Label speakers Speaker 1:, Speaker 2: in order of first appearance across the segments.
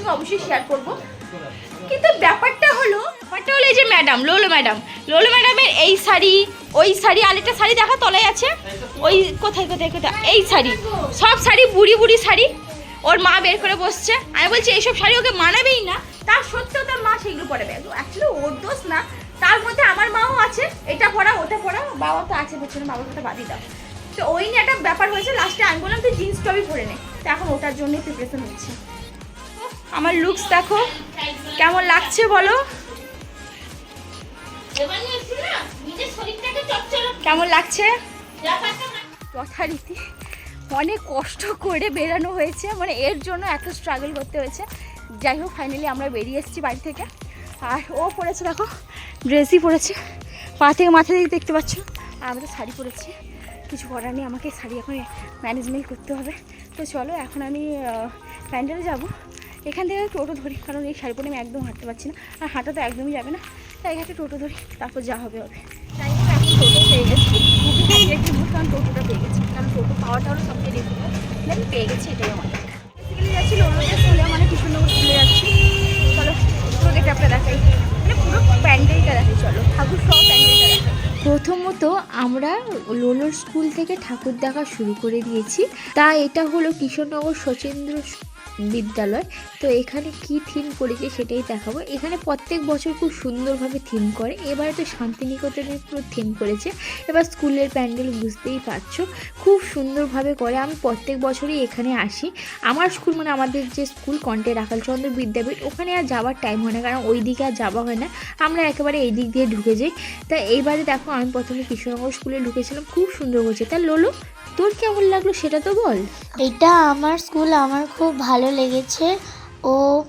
Speaker 1: সঙ্গে অবশ্যই শেয়ার করব। কিন্তু ব্যাপারটা হলো ব্যাপারটা হলো এই যে ম্যাডাম লোলো ম্যাডাম লোলো ম্যাডামের এই শাড়ি, ওই শাড়ি, আরেকটা শাড়ি দেখা তলায় আছে? ওই কোথায় কোথায় কোথায়? এই শাড়ি, সব শাড়ি বুড়ি বুড়ি শাড়ি। ওর মা বের করে বসছে। আমি বলছি, এইসব শাড়ি ওকে মানাবেই না। তার সত্ত্বেও তার মা সেগুলো পরাবে অ্যাকচুয়ালি ওর দোষ না। তার মধ্যে আমার মাও আছে। এটা পড়া ওটা পড়া বাবা তো আছে পেছনে বাবার কথা বাদই দাও। তো ওই নিয়ে একটা ব্যাপার হয়েছে। লাস্টে আমি বললাম, তুই জিন্স টপই পরে নে। তো এখন ওটার জন্যই প্রিপারেশন হচ্ছে। আমার লুকস দেখো। কেমন লাগছে বলো? কেমন লাগছে? যথারীতি অনেক কষ্ট করে বেরানো হয়েছে। মানে এর জন্য এত স্ট্রাগল করতে হয়েছে। যাই হোক ফাইনালি আমরা বেরিয়ে এসেছি বাড়ি থেকে। আর ও পড়েছে, দেখো ড্রেসই পরেছে পা থেকে মাথা থেকে দেখতে পাচ্ছ? আমরা তো শাড়ি পরেছি। কিছু করার নেই, আমাকে শাড়ি এখন ম্যানেজমেন্ট করতে হবে। তো চলো, এখন আমি প্যান্ডেলে যাব। এখান থেকে টোটো ধরি, কারণ এই শাড়ি পরে আমি একদম হাঁটতে পারছি না। আর হাঁটা তো একদমই যাবে না। তাই একটা টোটো ধরি, তারপর যা হবে হবে। তাই এখন টোটো পেয়ে গেছি। টোটোটা কারণ টোটো পাওয়াটা আমি পেয়ে গেছি, এটাই আমার বেসিক্যালি যাচ্ছি স্কুলে মানে যাচ্ছি। দেখাই। মানে পুরো চলো। ঠাকুর
Speaker 2: প্রথমত আমরা লোলোর স্কুল থেকে ঠাকুর দেখা শুরু করে দিয়েছি। তা এটা হলো কিশোরনগর শচীন্দ্র বিদ্যালয়। তো এখানে কি থিম করেছে সেটাই দেখাবো। এখানে প্রত্যেক বছর খুব সুন্দরভাবে থিম করে। এবারে তো শান্তিনিকেতনের পুরো থিম করেছে। এবার স্কুলের প্যান্ডেল বুঝতেই পারছ। খুব সুন্দরভাবে করে। আমি প্রত্যেক বছরই এখানে আসি। আমার স্কুল মানে আমাদের যে স্কুল কন্টে রাখালচন্দ্র বিদ্যাপীঠ, ওখানে আর যাওয়ার টাইম হয় না। কারণ ওই দিকে আর যাওয়া হয় না। আমরা একেবারে এই দিক দিয়ে ঢুকে যাই। তা এইবারে দেখো, আমি প্রথমে কৃষ্ণনগর স্কুলে ঢুকেছিলাম। খুব সুন্দর করছে। তা লোলো তোর কেমন লাগল সেটা তো বল।
Speaker 3: এটা আমার স্কুল আমার খুব ভালো লেগেছে। ও,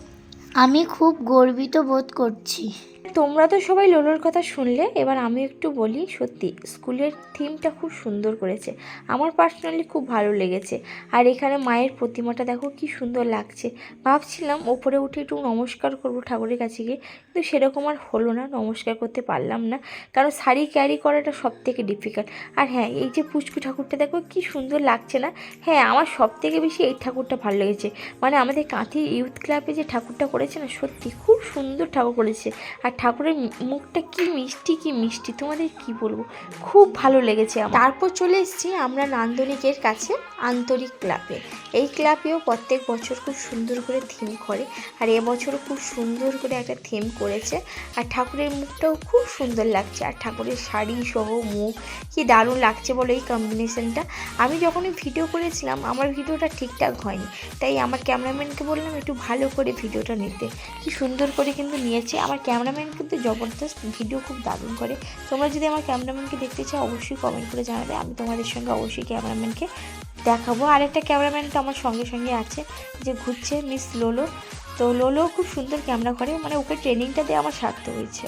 Speaker 3: আমি খুব গর্বিত বোধ করছি।
Speaker 2: তোমরা তো সবাই লোলোর কথা শুনলে, এবার আমি একটু বলি সত্যি, স্কুলের থিমটা খুব সুন্দর করেছে। আমার পার্সোনালি খুব ভালো লেগেছে। আর এখানে মায়ের প্রতিমাটা দেখো কি সুন্দর লাগছে। ভাবছিলাম ওপরে উঠে একটু নমস্কার করব ঠাকুরের কাছে গিয়ে, কিন্তু সেরকম আর হলো না, নমস্কার করতে পারলাম না। কারণ শাড়ি ক্যারি করাটা সব থেকে ডিফিকাল্ট আর হ্যাঁ এই যে পুচকু ঠাকুরটা দেখো কি সুন্দর লাগছে না? হ্যাঁ আমার সব থেকে বেশি এই ঠাকুরটা ভালো লেগেছে। মানে আমাদের কাঁথি ইউথ ক্লাবে যে ঠাকুরটা করেছে না, সত্যি খুব সুন্দর ঠাকুর করেছে। আর ঠাকুরের মুখটা কি মিষ্টি কি মিষ্টি, তোমাদের কি বলব? খুব ভালো লেগেছে তারপর চলে এসেছি আমরা নান্দনিকের কাছে, আন্তরিক ক্লাবে। এই ক্লাবেও প্রত্যেক বছর খুব সুন্দর করে থিম করে, আর এবছরও খুব সুন্দর করে একটা থিম করেছে। আর ঠাকুরের মুখটাও খুব সুন্দর লাগছে, আর ঠাকুরের শাড়ি সহ মুখ কি দারুণ লাগছে বলো এই কম্বিনেশনটা আমি যখনই ভিডিও করেছিলাম, আমার ভিডিওটা ঠিকঠাক হয়নি। তাই আমার ক্যামেরাম্যানকে বললাম, একটু ভালো করে ভিডিওটা নিতে। কি সুন্দর করে কিন্তু নিয়েছে। আমার ক্যামেরাম্যান কিন্তু জবরদস্ত ভিডিও খুব দারুণ করে। তোমরা যদি আমার ক্যামেরাম্যানকে দেখতে চাও, অবশ্যই কমেন্ট করে জানাবে। আমি তোমাদের সঙ্গে অবশ্যই ক্যামেরাম্যানকে দেখাবো। আর একটা ক্যামেরাম্যান তো আমার সঙ্গে সঙ্গে আছে, যে ঘুরছে মিস লোলো। তো লোলো খুব সুন্দর ক্যামেরা করে মানে ওকে ট্রেনিংটা দিয়ে আমার সার্থক হয়েছে।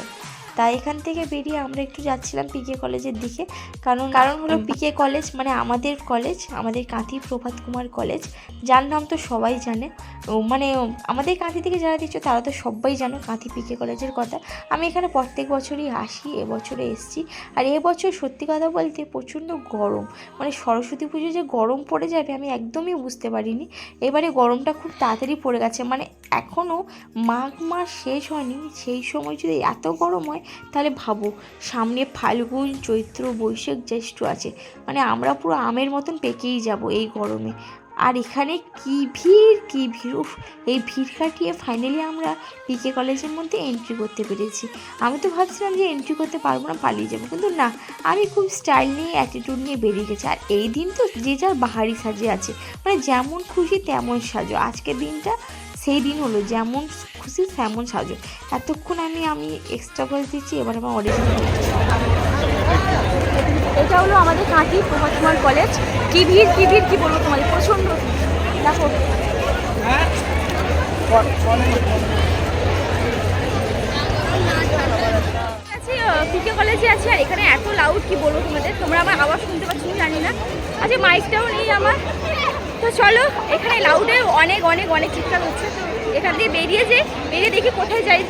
Speaker 2: তাই এখান থেকে বেরিয়ে আমরা একটু যাচ্ছিলাম পিকে কলেজের দিকে। কারণ কারণ হলো পিকে কলেজ মানে আমাদের কলেজ আমাদের কাঁথি প্রভাত কুমার কলেজ যার নাম তো সবাই জানে। মানে আমাদের কাঁথি থেকে যারা দিচ্ছ তারা তো সবাই জানো কাঁথি পিকে কলেজের কথা। আমি এখানে প্রত্যেক বছরই আসি, এবছরে এসেছি। আর এবছর সত্যি কথা বলতে প্রচণ্ড গরম। মানে সরস্বতী পুজো যে গরম পড়ে যাবে আমি একদমই বুঝতে পারিনি। এবারে গরমটা খুব তাড়াতাড়ি পড়ে গেছে। মানে এখনও মাঘ মাস শেষ হয়নি, সেই সময় যদি এত গরম হয় তাহলে ভাবো, সামনে ফাল্গুন, চৈত্র, বৈশাখ জ্যৈষ্ঠ আছে। মানে আমরা পুরো আমের মতন পেকেই যাব এই গরমে। আর এখানে কি ভিড় কি ভিড়? উফ, এই ভিড় কাটিয়ে ফাইনালি আমরা পিকে কলেজের মধ্যে এন্ট্রি করতে পেরেছি। আমি তো ভাবছিলাম যে এন্ট্রি করতে পারব না, পালিয়ে যাব, কিন্তু না, আমি খুব স্টাইল নিয়ে অ্যাটিটিউড নিয়ে বেরিয়ে গেছি। আর এই দিন তো যে যার বাহারি সাজে আছে মানে যেমন খুশি তেমন সাজো। আজকের দিনটা সেই দিন হলো, যেমন খুশি তেমন সাজো। এতক্ষণ আমি আমি এক্সট্রা ভয়েস দিচ্ছি, এবার আমার অরিজিনাল
Speaker 1: এটা হলো আমাদের কাঁথি প্রভাত কলেজ কি ভিড় কি ভিড়, কি বলব তোমাদের? প্রচণ্ড। দেখো। পিকে কলেজে আছি, আর এখানে এত লাউড কি বলব তোমাদের? তোমরা আমার আওয়াজ শুনতে পাচ্ছ জানি না। আচ্ছা মাইকটাও নেই আমার। তো চলো, এখানে লাউডে অনেক অনেক অনেক চিৎকার হচ্ছে। তো এখান থেকে বেরিয়ে যে বেরিয়ে দেখি কোথায় যাই,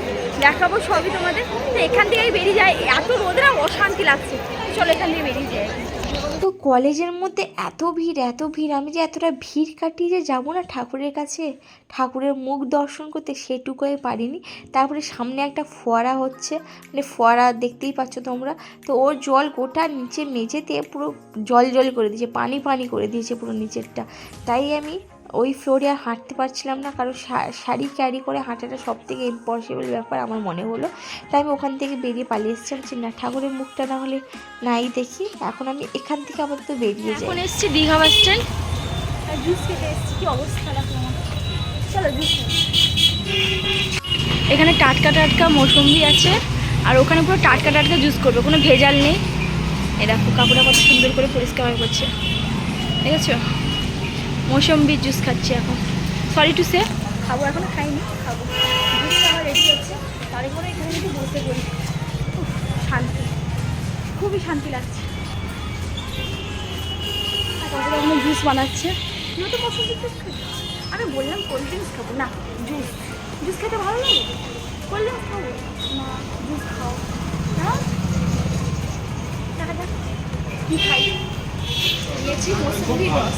Speaker 1: দেখাবো সবই তোমাদের। তো এখান থেকেই বেরিয়ে যায় এত রোদে, না, অশান্তি লাগছে। চলো এখান থেকে বেরিয়ে যায়
Speaker 2: তো কলেজের মধ্যে এত ভিড় এত ভিড়, আমি যে এতটা ভিড় কাটিয়ে যে যাব না ঠাকুরের কাছে, ঠাকুরের মুখ দর্শন করতে সেটুকুই পারিনি। তারপরে সামনে একটা ফোয়ারা হচ্ছে মানে ফোয়ারা দেখতেই পাচ্ছ তোমরা। তো ওর জল গোটা নিচে মেঝেতে পুরো জল জল করে দিয়েছে, পানি পানি করে দিয়েছে পুরো নিচেরটা। তাই আমি ওই ফ্লোরে আর হাঁটতে পারছিলাম না। কারণ শাড়ি ক্যারি করে হাঁটাটা সব থেকে ইম্পসিবল ব্যাপার আমার মনে হলো। তাই আমি ওখান থেকে বেরিয়ে পালিয়ে এসেছিলাম যে না ঠাকুরের মুখটা না হলে নাই দেখি। এখন আমি এখান থেকে আপাতত বেরিয়ে যাই।
Speaker 1: এখন এসছি দীঘা বাস স্ট্যান্ড আর জুস খেতে এসছি। কি অবস্থা চলো জুস এখানে টাটকা টাটকা মৌসুম্বি আছে। আর ওখানে পুরো টাটকা টাটকা জুস করবে। কোনো ভেজাল নেই। এ দেখো কত সুন্দর করে পরিষ্কার করছে ঠিক আছে মৌসম্বির জুস খাচ্ছি এখন। সরি টু সে খাব, এখনও খাইনি, খাব। জুসটা আমার রেডি হচ্ছে তারপরে এখানে যদি বসে পড়ি। শান্তি। খুবই শান্তি লাগছে। তারপরে এখানে জুস বানাচ্ছে। তো পছন্দ জুস খাবি? আমি বললাম কোল্ড ড্রিঙ্কস খাব। না জুস জুস খেতে ভালো লাগে? কোল্ড ড্রিঙ্কস খাব? না জুস খাও। হ্যাঁ? দেখা যাক। কী খাই? নিয়েছি মৌসুমি রস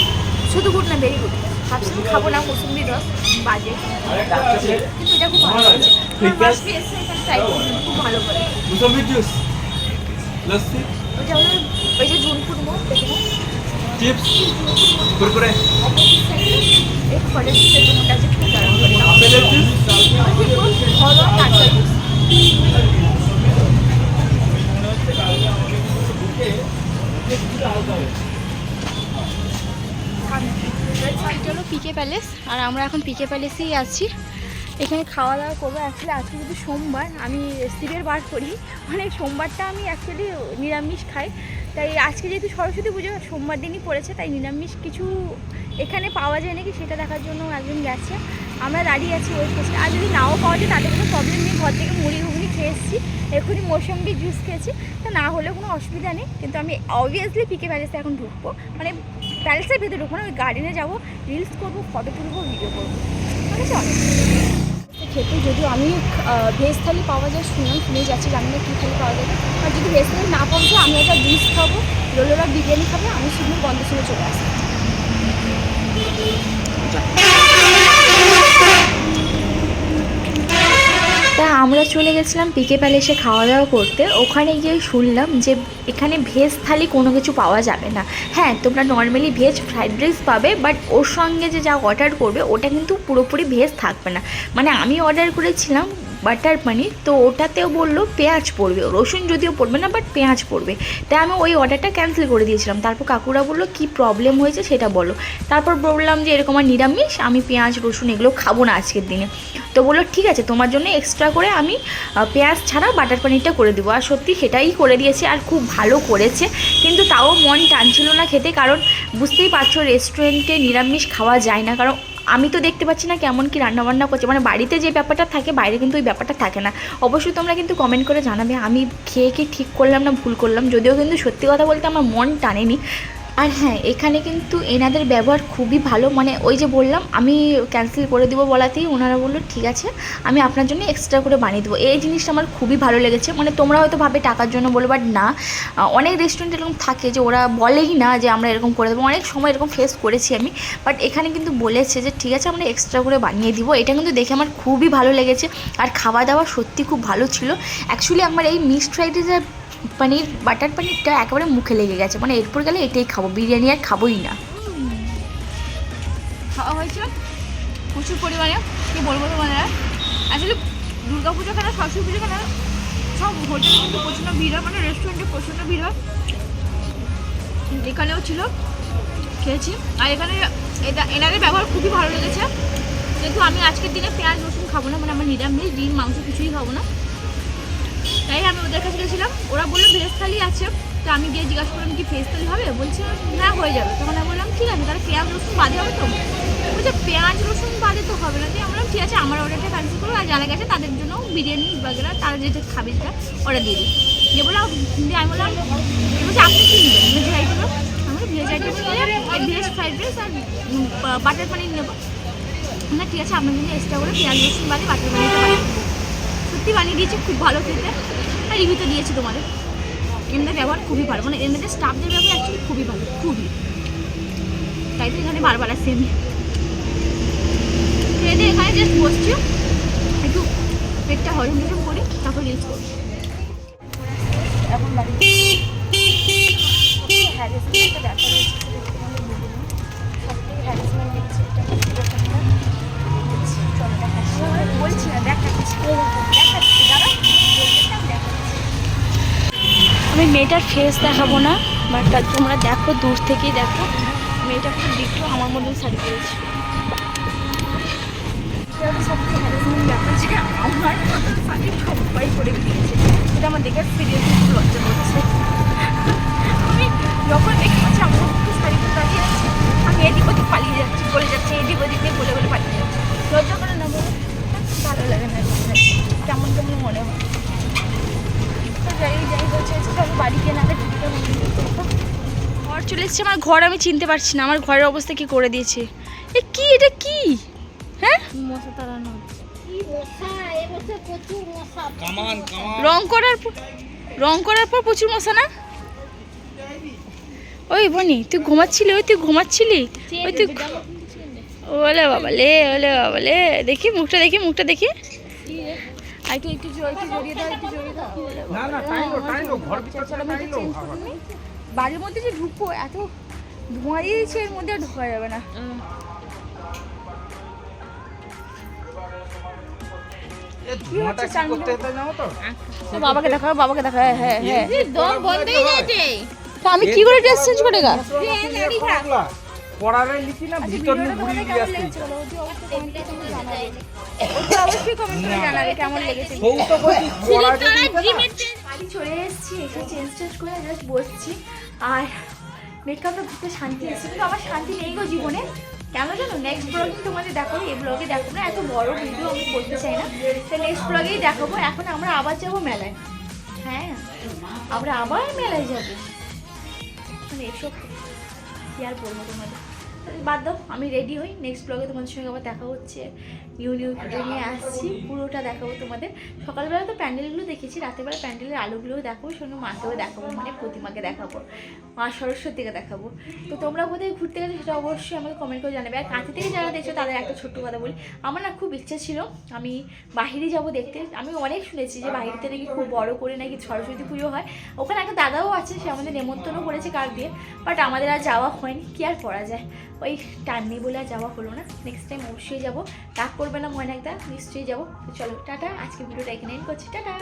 Speaker 1: শুধু গুড না ভেরি গুড। ভাবছিলাম খাব না মৌসুমি রস বাজে। কিন্তু এটা খুব ভালো খুব ভালো করে। ওটা হলো ওই যে জুন ফুটবো দেখে নাও।
Speaker 4: চিপস কুরকুরে।
Speaker 1: অপোজিট ফলের জুসের জন্যটা আছে খুব দারুণ করে।
Speaker 4: আপেলের জুস
Speaker 1: টাটকা জুস এটা হলো পিকে প্যালেস আর আমরা এখন পিকে প্যালেসেই আছি। এখানে খাওয়া দাওয়া করব। অ্যাকচুয়ালি আজকে যদি সোমবার, আমি স্থিরের বার করি। মানে সোমবারটা আমি অ্যাকচুয়ালি নিরামিষ খাই। তাই আজকে যেহেতু সরস্বতী পুজো, সোমবার দিনই পড়েছে, তাই নিরামিষ কিছু এখানে পাওয়া যায় নাকি সেটা দেখার জন্য একজন গেছে। আমরা দাঁড়িয়ে আছি ওই করছি আর যদি নাও পাওয়া যায় তাদের কোনো প্রবলেম নেই। ঘর থেকে মুড়ি ঘুগনি খেয়ে এসেছি। এক্ষুনি মৌসম্বি জুস খেয়েছি। তা না হলেও কোনো অসুবিধা নেই। কিন্তু আমি অবভিয়াসলি পিকে প্যালেসে এখন ঢুকবো। মানে প্যালেসের ভেতরে ঢুকবো না ওই গার্ডেনে যাব রিলস করব ফটো তুলবো ভিডিও করব। ঠিক আছে খেতে যদিও আমি ভেজ থালি পাওয়া যায়, শুনলাম শুনে যাচ্ছি, জানি না কী থালি পাওয়া যাবে আর যদি ভেজ থালি না পাওয়া যায়, আমি একটা ডিশ খাব, রোলোরা বিরিয়ানি খাবে, আমি শুধু বন্ধ শুনে চলে আসব।
Speaker 2: আমরা চলে গেছিলাম পিকে প্যালেসে খাওয়া দাওয়া করতে। ওখানে গিয়ে শুনলাম যে এখানে ভেজ থালি কোনো কিছু পাওয়া যাবে না। হ্যাঁ তোমরা নর্মালি ভেজ ফ্রাইড রাইস পাবে বাট ওর সঙ্গে যে যা অর্ডার করবে, ওটা কিন্তু পুরোপুরি ভেজ থাকবে না। মানে আমি অর্ডার করেছিলাম বাটার পানির, তো ওটাতেও বলল পেঁয়াজ পড়বে। রসুন যদিও পড়বে না বাট পেঁয়াজ পড়বে। তাই আমি ওই অর্ডারটা ক্যান্সেল করে দিয়েছিলাম। তারপর কাকুরা বলল, কি প্রবলেম হয়েছে সেটা বলো। তারপর বললাম যে, এরকম আর নিরামিষ? আমি পেঁয়াজ, রসুন এগুলো খাব না আজকের দিনে। তো বলল, ঠিক আছে, তোমার জন্য এক্সট্রা করে আমি পেঁয়াজ ছাড়া বাটার পানিরটা করে দেবো। আর সত্যি সেটাই করে দিয়েছে, আর খুব ভালো করেছে। কিন্তু তাও মন টানছিল না খেতে, কারণ বুঝতেই পারছ রেস্টুরেন্টে নিরামিষ খাওয়া যায় না। কারণ আমি তো দেখতে পাচ্ছি না কেমন কি রান্না বান্না করছে। মানে বাড়িতে যে ব্যাপারটা থাকে, বাইরে কিন্তু ওই ব্যাপারটা থাকে না। অবশ্যই তোমরা কিন্তু কমেন্ট করে জানাবে। আমি খেয়ে কি ঠিক করলাম না ভুল করলাম। যদিও কিন্তু সত্যি কথা বলতে আমার মন টানেনি। আর হ্যাঁ এখানে কিন্তু এনাদের ব্যবহার খুবই ভালো। মানে ওই যে বললাম, আমি ক্যান্সেল করে দিব বলাতেই ওনারা বলল, ঠিক আছে, আমি আপনার জন্য এক্সট্রা করে বানিয়ে দেবো। এই জিনিসটা আমার খুবই ভালো লেগেছে। মানে তোমরা হয়তো ভাবে টাকার জন্য বলো বাট না। অনেক রেস্টুরেন্ট এরকম থাকে যে ওরা বলেই না যে আমরা এরকম করে দেবো। অনেক সময় এরকম ফেস করেছি আমি বাট এখানে কিন্তু বলেছে যে, ঠিক আছে, আমরা এক্সট্রা করে বানিয়ে দিব। এটা কিন্তু দেখে আমার খুবই ভালো লেগেছে। আর খাওয়া দাওয়া সত্যি খুব ভালো ছিল। অ্যাকচুয়ালি আমার এই মিক্সড ফ্রাইড রাইসের পনির, বাটার পনিরটা একেবারে মুখে লেগে গেছে। মানে এরপর গেলে এটাই খাব, বিরিয়ানি আর খাবোই না।
Speaker 1: খাওয়া হয়েছে প্রচুর পরিমাণে, কি বলব তোমাদের? আসলে দুর্গা পুজো কেন সরস্বতী পুজো কেন, সব হোটেলে কিন্তু প্রচণ্ড ভিড় হয় মানে রেস্টুরেন্টে প্রচণ্ড ভিড় হয়। এখানেও ছিল, খেয়েছি। আর এখানে এটা, এনাদের ব্যবহার খুবই ভালো লেগেছে। যেহেতু আমি আজকের দিনে পেঁয়াজ রসুন খাব না মানে আমার নিরামিষ, ডিম, মাংস কিছুই খাব না। তাই আমি ওদের কাছে গেছিলাম। ওরা বলল, ভেজ থালি আছে। তো আমি গিয়ে জিজ্ঞাসা করলাম, কি ভেজ থালি হবে? বলছে হ্যাঁ হয়ে যাবে। তখন আমি বললাম, ঠিক আছে, তাহলে পেঁয়াজ, রসুন বাদে হবে তো? বলছে, পেঁয়াজ, রসুন বাদে তো হবে না। তাই বললাম, ঠিক আছে, আমার অর্ডারটা ক্যান্সেল করব আর যারা গেছে তাদের জন্য বিরিয়ানি বাগেরা, তারা যেটা খাবে সেটা অর্ডার দিয়ে দিই। দিয়ে বললাম, দিয়ে আমি বললাম বলছে, আপনি কি নেবেন? ভেজ আইটেম আমরা veg item veg fried rice আর বাটার পনির নেব। না ঠিক আছে, আপনার জন্য এক্সট্রা করে পেঁয়াজ, রসুন বাদে বাটার দেবো। সত্যি বানিয়ে দিয়েছে খুব ভালো খেতে আর রিভিউতে দিয়েছি তোমাদের এমনি ব্যবহার খুবই ভালো মানে এমনিতে স্টাফদের ব্যবহার অ্যাকচুয়ালি খুবই ভালো খুবই তাই তো এখানে বারবার আসছি আমি ট্রেনে এখানে জাস্ট বসছি একটু পেটটা হজম টজম করি তারপর রিলস করি এখন বলছি না দেখাচ্ছি মেয়েটার ফেস দেখাবো না বাট তোমরা দেখো, দূর থেকেই দেখো। মেয়েটা খুব দেখো আমার মতন শাড়ি পেয়েছে আমার করে দিয়েছে সেটা আমার দেখে লজ্জা করছে। আমি যখন দেখতে আমার শাড়ি দাঁড়িয়ে আছে। এসেছে আমার ঘর আমি চিনতে পারছি না আমার ঘরের অবস্থা কি করে দিয়েছে এ কি এটা কি হ্যাঁ
Speaker 3: মশা তাড়ানো
Speaker 1: রং করার পর রং করার পর প্রচুর মশা না ওই বনি তুই ঘুমাচ্ছিলি ওই তুই ঘুমাচ্ছিলি ওই তুই ওলে বাবা লে ওলে বাবা লে দেখি মুখটা দেখি মুখটা দেখি একটু একটু জড়িয়ে দাও একটু জড়িয়ে দাও
Speaker 4: না না টাইলো টাইলো ঘর ভিতরে টাইলো
Speaker 1: বাড়ির মধ্যে যে ঢুকবো এত ধোঁয়া দিয়ে দিচ্ছে এর মধ্যে আর ঢোকা যাবে না।
Speaker 4: এ ধোঁয়াটা কি করতে হতে জানো তো?
Speaker 1: তো বাবাকে দেখা বাবাকে দেখা হ্যাঁ হ্যাঁ হ্যাঁ।
Speaker 3: দম বন্ধ হয়ে যাচ্ছে
Speaker 1: তো আমি কি করে ড্রেস চেঞ্জ করে গা?
Speaker 4: পড়ারে লিখি না ভিতর নিয়ে ঘুরিয়ে দিয়ে আসছি।
Speaker 1: অবশ্যই কমেন্ট করে জানাবে। কেমন লেগেছে। বাড়ি চলে এসেছি, এসে চেঞ্জ টেঞ্জ করে জাস্ট বসছি। আর মেকআপটা ঘুরতে শান্তি এসেছে। কিন্তু আমার শান্তি নেই গো জীবনে। কেন জানো? নেক্সট ব্লগে তোমাদের দেখাবো, এই ব্লগে দেখাবো না। এত বড় ভিডিও আমি করতে চাই না। তো নেক্সট ব্লগেই দেখাবো। এখন আমরা আবার যাব মেলায়। হ্যাঁ আমরা আবার মেলায় যাব। মানে এসব কি আর বলব তোমাদের? বাদ দাও, আমি রেডি হই। নেক্সট ব্লগে তোমাদের সঙ্গে আবার দেখা হচ্ছে। নিউ নিউ ভিডিও নিয়ে আসছি। পুরোটা দেখাবো তোমাদের। সকালবেলা তো প্যান্ডেলগুলো দেখেছি, রাতেরবেলা প্যান্ডেলের আলোগুলোও দেখাবো সঙ্গে মাকেও দেখাবো মানে প্রতিমাকে দেখাবো, মা সরস্বতীকে দেখাবো। তো তোমরা কোথায় ঘুরতে গেলে সেটা অবশ্যই আমাকে কমেন্ট করে জানাবে। আর কাছে থেকে যারা দেখছ, তাদের একটা ছোট্ট কথা বলি। আমার না খুব ইচ্ছা ছিল, আমি বাহিরে যাব দেখতে। আমি অনেক শুনেছি যে বাহিরতে নাকি খুব বড় করে নাকি সরস্বতী পুজো হয়। ওখানে একটা দাদাও আছে, সে আমাদের নেমন্তন্ন করেছে কার দিয়ে। বাট আমাদের আর যাওয়া হয়নি। কি আর করা যায়? ওই টার্নি বলে আর যাওয়া হলো না। নেক্সট টাইম অবশ্যই যাব। রাগ করবে না ময়নাকদা নিশ্চয়ই যাব। চলো, টাটা। আজকে ভিডিওটা এখানে করছি। টাটা।